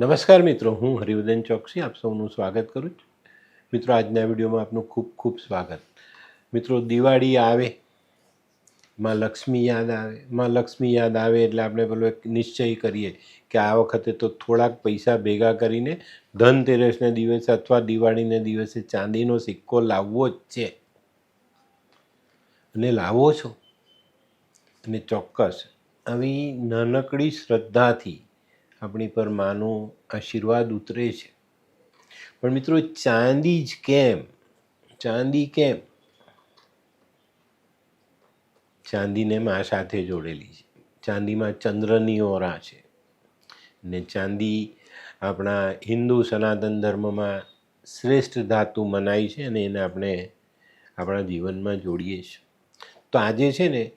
નમસ્કાર મિત્રો, હું હરિવદન ચોકસી, આપ સૌનું સ્વાગત કરું છું. મિત્રો, આજના વિડીયોમાં આપનું ખૂબ ખૂબ સ્વાગત. મિત્રો, દિવાળી આવે, માં લક્ષ્મી યાદ આવે, માં લક્ષ્મી યાદ આવે એટલે આપણે પેલો એક નિશ્ચય કરીએ કે આ વખતે તો થોડાક પૈસા ભેગા કરીને ધનતેરસને દિવસે અથવા દિવાળીના દિવસે ચાંદીનો સિક્કો લાવવો જ છે. અને લાવો છો. અને ચોક્કસ, આવી નાનકડી શ્રદ્ધાથી આપણી પર માનો આશીર્વાદ ઉતરે છે. પણ મિત્રો, ચાંદી જ કેમ? ચાંદી કેમ? ચાંદીને મા સાથે જોડેલી છે. ચાંદીમાં ચંદ્રની ઓરા છે. ને ચાંદી આપણા હિન્દુ સનાતન ધર્મમાં શ્રેષ્ઠ ધાતુ મનાય છે અને એને આપણે આપણા જીવનમાં જોડીએ છીએ તો આજે છે ને,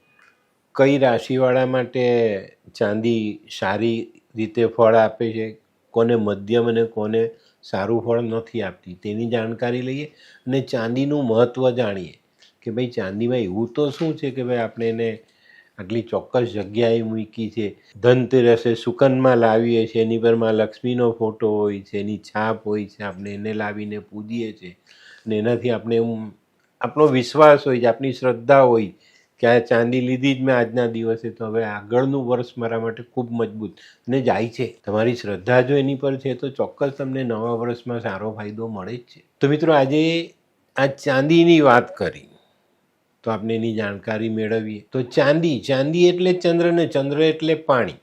કઈ રાશિવાળા માટે ચાંદી સારી રીતે ફળ આપે છે, કોને મધ્યમ અને કોને સારું ફળ નથી આપતી, તેની જાણકારી લઈએ અને ચાંદીનું મહત્ત્વ જાણીએ. કે ભાઈ ચાંદીમાં એવું તો શું છે કે ભાઈ આપણે એને આટલી ચોક્કસ જગ્યાએ મૂકી છે, ધનતેરસે સુકનમાં લાવીએ છીએ, એની પરમાં લક્ષ્મીનો ફોટો હોય છે, એની છાપ હોય છે, આપણે એને લાવીને પૂજીએ છીએ અને એનાથી આપણે આપણો વિશ્વાસ હોય છે, આપણી શ્રદ્ધા હોય કે આ ચાંદી લીધી જ મેં આજના દિવસે, તો હવે આગળનું વર્ષ મારા માટે ખૂબ મજબૂત અને જાય છે. તમારી શ્રદ્ધા જો એની પર છે, તો ચોક્કસ તમને નવા વર્ષમાં સારો ફાયદો મળે જ છે. તો મિત્રો, આજે આ ચાંદીની વાત કરી, તો આપણે એની જાણકારી મેળવીએ. તો ચાંદી ચાંદી એટલે ચંદ્ર ને ચંદ્ર એટલે પાણી.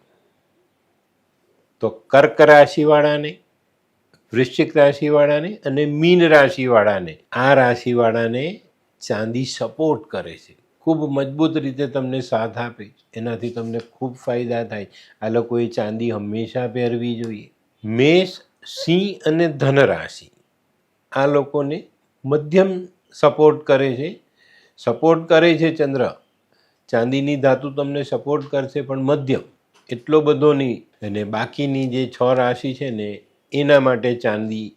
તો કર્ક રાશિવાળાને, વૃશ્ચિક રાશિવાળાને અને મીન રાશિવાળાને, આ રાશિવાળાને ચાંદી સપોર્ટ કરે છે. ખૂબ મજબૂત રીતે તમને સાથ આપે. એનાથી તમને ખૂબ ફાયદા થાય. આ લોકોએ ચાંદી હંમેશા પહેરવી જોઈએ. મેષ, સિંહ અને ધન રાશિ આ લોકોને મધ્યમ સપોર્ટ કરે છે. સપોર્ટ કરે છે ચંદ્ર. ચાંદીની ધાતુ તમને સપોર્ટ કરશે પણ મધ્યમ. એટલો બધો નહીં. અને બાકીની જે છ રાશિ છે ને, એના માટે ચાંદી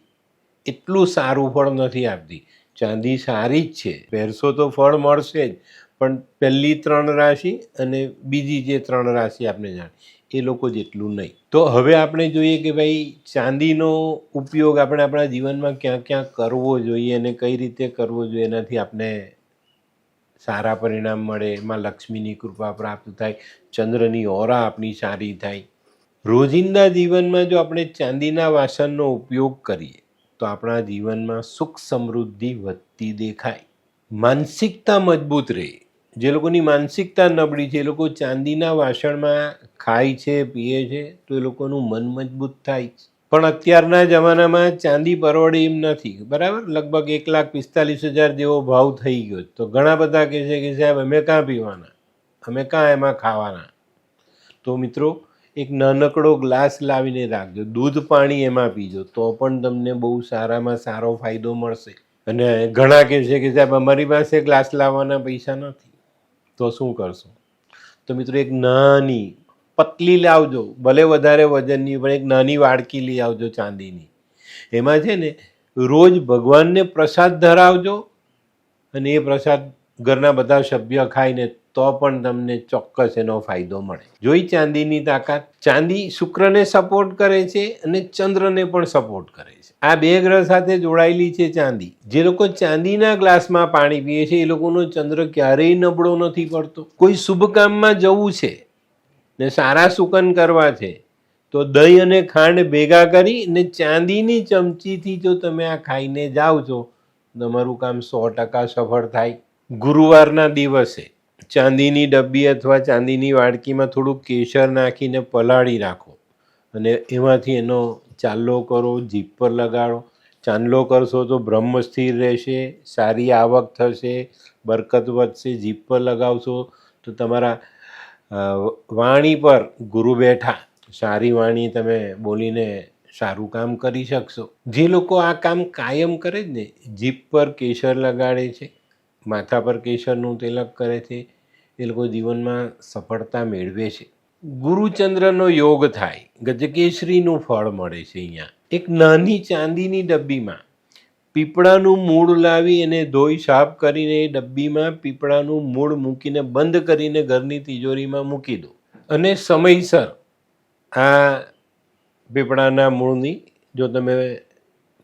એટલું સારું ફળ નથી આપતી. ચાંદી સારી જ છે. પહેરશો તો ફળ મળશે જ. પણ પહેલી ત્રણ રાશિ અને બીજી જે ત્રણ રાશિ આપણે જાણ, એ લોકો જેટલું નહીં. તો હવે આપણે જોઈએ કે ભાઈ ચાંદીનો ઉપયોગ આપણે આપણા જીવનમાં ક્યાં ક્યાં કરવો જોઈએ અને કઈ રીતે કરવો જોઈએ, એનાથી આપણે સારા પરિણામ મળે, એમાં લક્ષ્મીની કૃપા પ્રાપ્ત થાય, ચંદ્રની ઓરા આપણી સારી થાય. રોજિંદા જીવનમાં જો આપણે ચાંદીના વાસણનો ઉપયોગ કરીએ, તો આપણા જીવનમાં સુખ સમૃદ્ધિ વધતી દેખાય. માનસિકતા મજબૂત રહે. જે લોકોની માનસિકતા નબળી છે, એ લોકો ચાંદીના વાસણમાં ખાય છે, પીએ છે, તો એ લોકોનું મન મજબૂત થાય છે. પણ અત્યારના જમાનામાં ચાંદી પરવડે એમ નથી, બરાબર? લગભગ એક લાખ પિસ્તાલીસ હજાર જેવો ભાવ થઈ ગયો તો ઘણા બધા કહે છે કે સાહેબ, અમે કાં પીવાના? અમે કાં એમાં ખાવાના? તો મિત્રો, એક નાનકડો ગ્લાસ લાવીને રાખજો. દૂધ પાણી એમાં પીજો, તો પણ તમને બહુ સારામાં સારો ફાયદો મળશે. અને ઘણા કહે છે કે સાહેબ, અમારી પાસે ગ્લાસ લાવવાના પૈસા નથી. તો શું કરશો? તો મિત્રો એક નાની, પતલી લાવજો. ભલે વધારે વજનની પણ એક નાની વાડકી લઈ આવજો ચાંદીની. એમાં છે ને, રોજ ભગવાનને પ્રસાદ ધરાવજો અને એ પ્રસાદ ઘરના બધા સભ્ય ખાઈને તો પણ તમને ચોક્કસ એનો ફાયદો મળે. જોઈ ચાંદીની તાકાત. ચાંદી શુક્રને સપોર્ટ કરે છે અને ચંદ્રને પણ સપોર્ટ કરે છે. આ બે ગ્રહ સાથે જોડાયેલી છે ચાંદી. જે લોકો ચાંદીના ગ્લાસમાં પાણી પીએ છે, એ લોકોનો ચંદ્ર ક્યારેય નબળો નથી પડતો. કોઈ શુભ કામમાં જવું છે ને સારા સુકન કરવા છે, તો દહીં અને ખાંડ ભેગા કરી ને ચાંદીની ચમચીથી જો તમે આ ખાઈને જાઓ છો, તમારું કામ સો ટકા સફળ થાય. ગુરુવારના દિવસે ચાંદીની ડબ્બી અથવા ચાંદીની વાડકીમાં થોડુંક કેસર નાખીને પલાળી રાખો. અને એમાંથી એનો ચાંદલો કરો, જીભ પર લગાડો. ચાંદલો કરશો તો બ્રહ્મ સ્થિર રહેશે, સારી આવક થશે, બરકત વધશે, જીભ પર લગાવશો તો તમારા વાણી પર ગુરુ બેઠા, સારી વાણી તમે બોલીને સારું કામ કરી શકશો. જે લોકો આ કામ કાયમ કરે જ ને, જીભ પર કેસર લગાડે છે માથા પર કેસરનું તિલક કરે છે, એ લોકો જીવનમાં સફળતા મેળવે છે. ગુરુચંદ્રનો યોગ થાય, ગજકેશરીનું ફળ મળે છે અહીંયા. એક નાની ચાંદીની ડબ્બીમાં પીપળાનું મૂળ લાવી એને ધોઈ સાફ કરીને એ ડબ્બીમાં પીપળાનું મૂળ મૂકીને બંધ કરીને ઘરની તિજોરીમાં મૂકી દો. અને સમયસર આ પીપળાના મૂળની જો તમે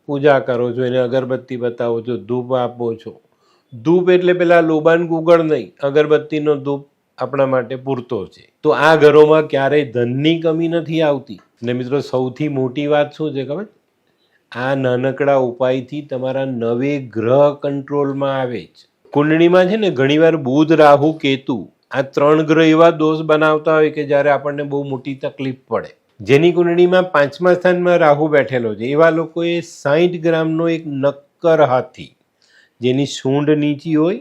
પૂજા કરો છો, એને અગરબત્તી બતાવો છો, ધૂપ આપો છો ધૂપ એટલે પેલા લોબાન ગુગળ નહીં, અગરબત્તીનો ધૂપ આપણા માટે પૂરતો છે. તો આ ઘરોમાં ક્યારેય ધનની કમી નથી આવતી. ને મિત્રો, સૌથી મોટી વાત શું છે ખબર? આ નાનકડા ઉપાયથી તમારા નવે ગ્રહ કંટ્રોલમાં આવે છે. કુંડળીમાં છે ને ઘણીવાર બુધ, રાહુ, કેતુ આ ત્રણ ગ્રહ એવા દોષ બનાવતા હોય કે જ્યારે આપણને બહુ મોટી તકલીફ પડે. જેની કુંડળીમાં પાંચમા સ્થાનમાં રાહુ બેઠેલો છે. એવા લોકોએ સાહીઠ ગ્રામનો એક નક્કર હાથી જેની સૂંઢ નીચી હોય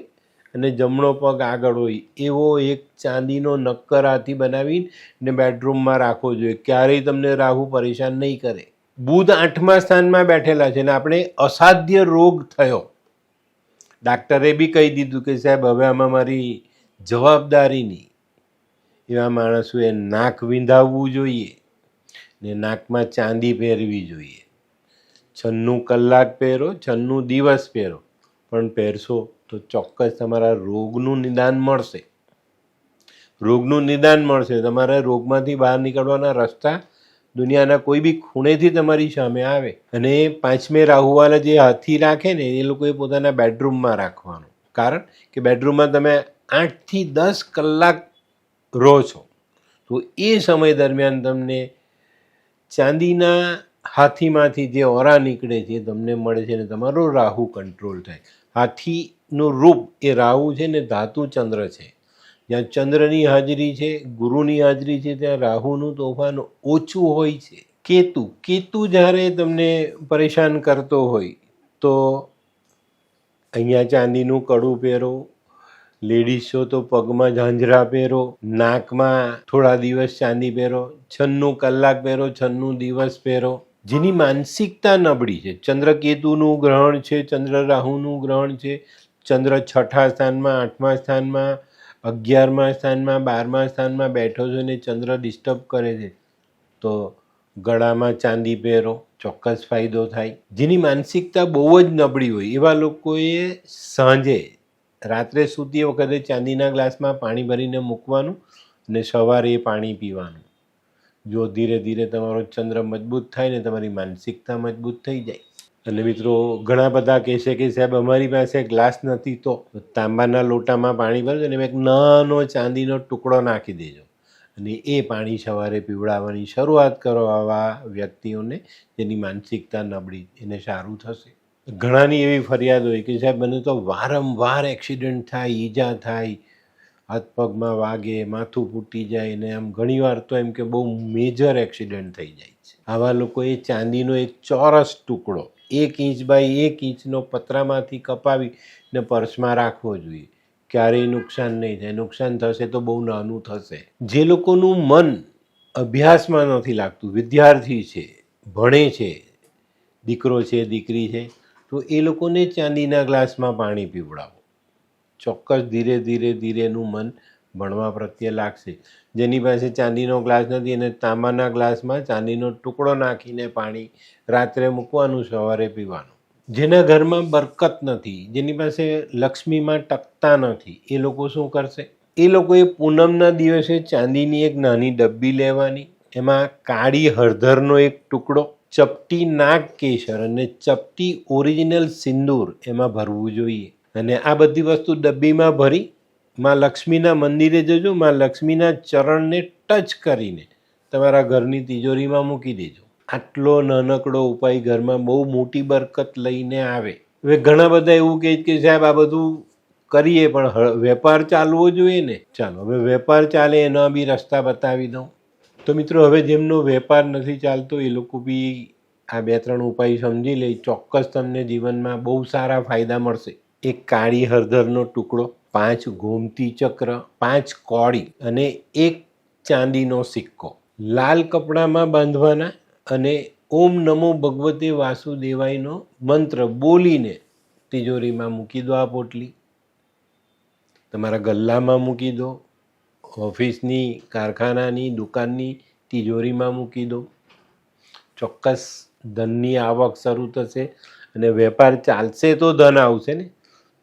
અને જમણો પગ આગળ હોય, એવો એક ચાંદીનો નક્કર હાથી બનાવીને બેડરૂમમાં રાખવો જોઈએ. ક્યારેય તમને રાહુ પરેશાન નહીં કરે. બુધ આઠમા સ્થાનમાં બેઠેલા છે ને આપણે અસાધ્ય રોગ થયો. ડાક્ટરે બી કહી દીધું કે, સાહેબ, હવે આમાં મારી જવાબદારી નહીં. એવા માણસોએ નાક વિંધાવવું જોઈએ ને નાકમાં ચાંદી પહેરવી જોઈએ. છન્નું કલાક પહેરો, છન્નું દિવસ પહેરો. પણ પહેરશો તો ચોક્કસ તમારા રોગનું નિદાન મળશે. રોગનું નિદાન મળશે. તમારા રોગમાંથી બહાર નીકળવાના રસ્તા દુનિયાના કોઈ બી ખૂણેથી તમારી સામે આવે અને પાંચમે રાહુવાલા જે હાથી રાખે ને, એ લોકોએ પોતાના બેડરૂમમાં રાખવાનું. કારણ કે બેડરૂમમાં તમે આઠથી દસ કલાક રહો છો. તો એ સમય દરમિયાન તમને ચાંદીના હાથીમાંથી જે ઓરા નીકળે છે તમને મળે છે ને તમારો રાહુ કંટ્રોલ થાય. હાથીનું રૂપ એ રાહુ છે ને ધાતુ ચંદ્ર છે. જ્યાં ચંદ્રની હાજરી છે, ગુરુની હાજરી છે, ત્યાં રાહુનું તોફાન ઓછું હોય છે. કેતુ કેતુ જ્યારે તમને પરેશાન કરતો હોય, તો અહીંયા ચાંદીનું કડું પહેરો, લેડીઝો તો પગમાં ઝાંઝરા પહેરો, નાકમાં થોડા દિવસ ચાંદી પહેરો, છન્નું કલાક પહેરો, છન્નું દિવસ પહેરો. જેની માનસિકતા નબળી છે. ચંદ્રકેતુનું ગ્રહણ છે ચંદ્ર રાહુનું ગ્રહણ છે ચંદ્ર છઠ્ઠા સ્થાનમાં આઠમા સ્થાનમાં અગિયારમા સ્થાનમાં બારમા સ્થાનમાં બેઠો છે ને ચંદ્ર ડિસ્ટર્બ કરે છે. તો ગળામાં ચાંદી પહેરો ચોક્કસ ફાયદો થાય. જેની માનસિકતા બહુ જ નબળી હોય. એવા લોકોએ સાંજે રાત્રે સૂતી વખતે ચાંદીના ગ્લાસમાં પાણી ભરીને મૂકવાનું અને સવારે એ પાણી પીવાનું. જો ધીરે ધીરે તમારો ચંદ્ર મજબૂત થાય ને તમારી માનસિકતા મજબૂત થઈ જાય. અને મિત્રો, ઘણા બધા કહેશે કે સાહેબ, અમારી પાસે ગ્લાસ નથી, તો તાંબાના લોટામાં પાણી ભરજો અને એક નાનો ચાંદીનો ટુકડો નાખી દેજો. અને એ પાણી સવારે પીવડાવવાની શરૂઆત કરો આવા વ્યક્તિઓને જેની માનસિકતા નબળી, એને સારું થશે. ઘણાની એવી ફરિયાદ હોય કે સાહેબ, મને તો વારંવાર એક્સિડન્ટ થાય, ઈજા થાય હાથ પગમાં વાગે, માથું ફૂટી જાય ને આમ ઘણીવાર તો એમ કે બહુ મેજર એક્સિડન્ટ થઈ જાય છે. આવા લોકોએ ચાંદીનો એક ચોરસ ટુકડો એક ઇંચ બાય એક ઇંચનો પતરામાંથી કપાવી ને પર્સમાં રાખવો જોઈએ. ક્યારેય નુકસાન નહીં થાય. નુકસાન થશે તો બહુ નાનું થશે. જે લોકોનું મન અભ્યાસમાં નથી લાગતું, વિદ્યાર્થી છે, ભણે છે, દીકરો છે, દીકરી છે, તો એ લોકોને ચાંદીના ગ્લાસમાં પાણી પીવડાવો. ચોક્કસ ધીરે ધીરે ધીરે એનું મન ભણવા પ્રત્યે લાગશે. જેની પાસે ચાંદીનો ગ્લાસ નથી એને તાંબાના ગ્લાસમાં ચાંદીનો ટુકડો નાખીને પાણી રાત્રે મૂકવાનું, સવારે પીવાનું. જેના ઘરમાં બરકત નથી, જેની પાસે લક્ષ્મીમાં ટકતા નથી, એ લોકો શું કરશે? એ લોકોએ પૂનમના દિવસે ચાંદીની એક નાની ડબ્બી લેવાની, એમાં કાળી હળદરનો એક ટુકડો, ચપટી નાગ કેસર અને ચપટી ઓરિજિનલ સિંદૂર એમાં ભરવું જોઈએ. અને આ બધી વસ્તુ ડબ્બીમાં ભરી માં લક્ષ્મીના મંદિરે જજો, માં લક્ષ્મીના ચરણને ટચ કરીને તમારા ઘરની તિજોરીમાં મૂકી દેજો. આટલો નાનકડો ઉપાય ઘરમાં બહુ મોટી બરકત લઈને આવે. હવે ઘણા બધા એવું કહે કે સાહેબ, આ બધું કરીએ પણ વેપાર ચાલવો જોઈએ ને? ચાલો, હવે વેપાર ચાલે એના બી રસ્તા બતાવી દઉં. તો મિત્રો, હવે જેમનો વેપાર નથી ચાલતો, એ લોકો બી આ બે ત્રણ ઉપાય સમજી લે, ચોક્કસ તમને જીવનમાં બહુ સારા ફાયદા મળશે. એક કાળી હળદરનો ટુકડો, પાંચ ગોમતી ચક્ર, પાંચ કોળી અને એક ચાંદીનો સિક્કો. લાલ કપડામાં બાંધવાના અને ઓમ નમો ભગવતે વાસુદેવાયનો મંત્ર બોલીને તિજોરીમાં મૂકી દો આ પોટલી. તમારા ગલ્લામાં મૂકી દો, ઓફિસની, કારખાનાની, દુકાનની તિજોરીમાં મૂકી દો. ચોક્કસ ધનની આવક શરૂ થશે અને વેપાર ચાલશે તો ધન આવશે ને?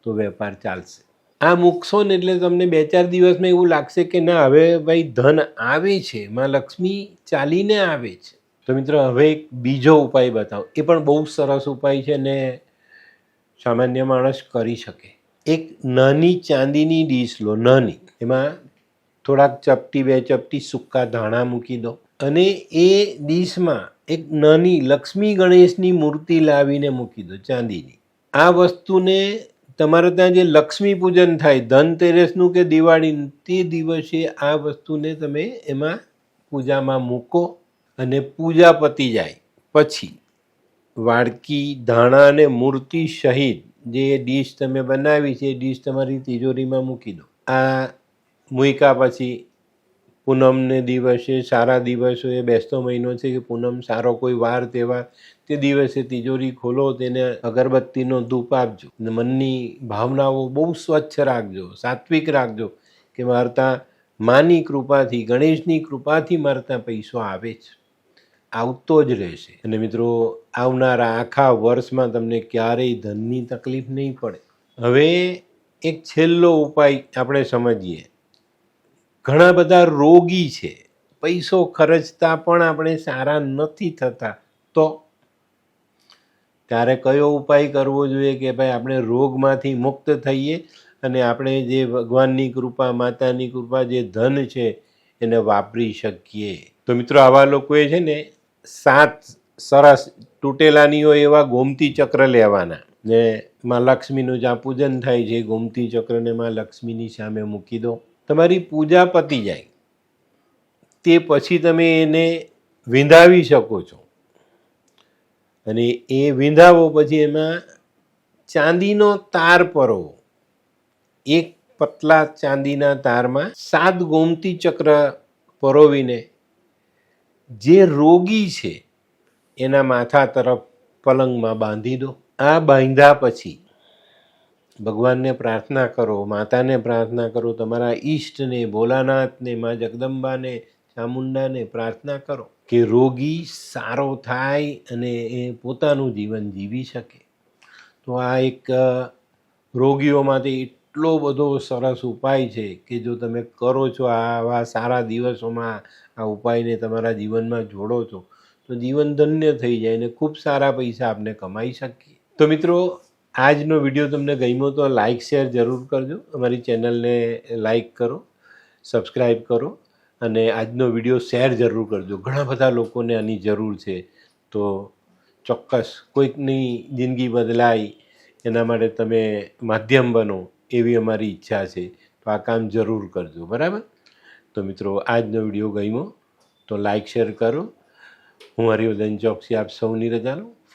તો વેપાર ચાલશે. આ મૂકશો ને એટલે તમને બે ચાર દિવસમાં એવું લાગશે કે ના, હવે ભાઈ ધન આવે છે, માં લક્ષ્મી ચાલીને આવે છે. તો મિત્રો, હવે એક બીજો ઉપાય બતાવો. એ પણ બહુ સરસ ઉપાય છે ને સામાન્ય માણસ કરી શકે. એક નાની ચાંદીની ડીશ લો, નાની. એમાં થોડાક ચપટી, બે ચપટી સૂકા ધાણા મૂકી દો. અને એ ડીશમાં એક નાની લક્ષ્મી ગણેશની મૂર્તિ લાવીને મૂકી દો, ચાંદીની. આ વસ્તુને તમારે ત્યાં જે લક્ષ્મી પૂજન થાય ધનતેરસનું કે દિવાળીનું, તે દિવસે આ વસ્તુને તમે એમાં પૂજામાં મૂકો અને પૂજા પતી જાય. પછી વાડકી, ધાણા અને મૂર્તિ સહિત જે ડીશ તમે બનાવી છે, એ ડીશ તમારી તિજોરીમાં મૂકી દો. આ મૂક્યા પછી પૂનમને દિવસે, સારા દિવસો, એ બેસતો મહિનો છે કે પૂનમ સારો કોઈ વાર તહેવાર તે દિવસે તિજોરી ખોલો, તેને અગરબત્તીનો ધૂપ આપજો. મનની ભાવનાઓ બહુ સ્વચ્છ રાખજો, સાત્વિક રાખજો કે મારતા, માની કૃપાથી, ગણેશની કૃપાથી મારતા પૈસો આવે છે આવતો જ રહેશે. અને મિત્રો, આવનારા આખા વર્ષમાં તમને ક્યારેય ધનની તકલીફ નહીં પડે. હવે એક છેલ્લો ઉપાય આપણે સમજીએ. ઘણા બધા રોગી છે. પૈસો ખર્ચતા પણ આપણે સારા નથી થતા. તો ત્યારે કયો ઉપાય કરવો જોઈએ કે ભાઈ આપણે રોગમાંથી મુક્ત થઈએ અને આપણે જે ભગવાનની કૃપા, માતાની કૃપા, જે ધન છે એને વાપરી શકીએ. તો મિત્રો આવા લોકોએ છે ને સાત સરસ તૂટેલાની હોય એવા ગોમતી ચક્ર લેવાના. ને માં લક્ષ્મીનું જ્યાં પૂજન થાય છે ગોમતી ચક્રને માં લક્ષ્મીની સામે મૂકી દો. તમારી પૂજા પતી જાય, તે પછી તમે એને વિંધાવી શકો છો. અને એ વિંધાવો પછી એમાં ચાંદીનો તાર પરોવો એક પતલા ચાંદીના તારમાં સાત ગોમતી ચક્ર પરોવીને, જે રોગી છે, એના માથા તરફ પલંગમાં બાંધી દો. આ બાંધ્યા પછી ભગવાનને પ્રાર્થના કરો, માતાને પ્રાર્થના કરો, તમારા ઈષ્ટને, ભોલાનાથને, મા જગદંબાને, ચામુંડાને પ્રાર્થના કરો કે રોગી સારો થાય અને એ પોતાનું જીવન જીવી શકે. તો આ એક રોગીઓ માટે એટલો બધો સરસ ઉપાય છે કે જો તમે કરો છો આવા સારા દિવસોમાં આ ઉપાયને તમારા જીવનમાં જોડો છો, તો જીવન ધન્ય થઈ જાય અને ખૂબ સારા પૈસા આપણે કમાઈ શકીએ. તો મિત્રો આજનો વીડિયો તમને ગમ્યો તો લાઇક શેર જરૂર કરજો. અમારી ચેનલને લાઇક કરો સબસ્ક્રાઈબ કરો અને આજનો વીડિયો શેર જરૂર કરજો. ઘણા બધા લોકોને આની જરૂર છે. તો ચોક્કસ કોઈકની જિંદગી બદલાય એના માટે તમે માધ્યમ બનો એવી અમારી ઈચ્છા છે. તો આ કામ જરૂર કરજો. બરાબર? તો મિત્રો, આજનો વીડિયો ગમ્યો તો લાઇક શેર કરો. હું હરિવર્ધન ચોકસી આપ સૌની રજા લઉં.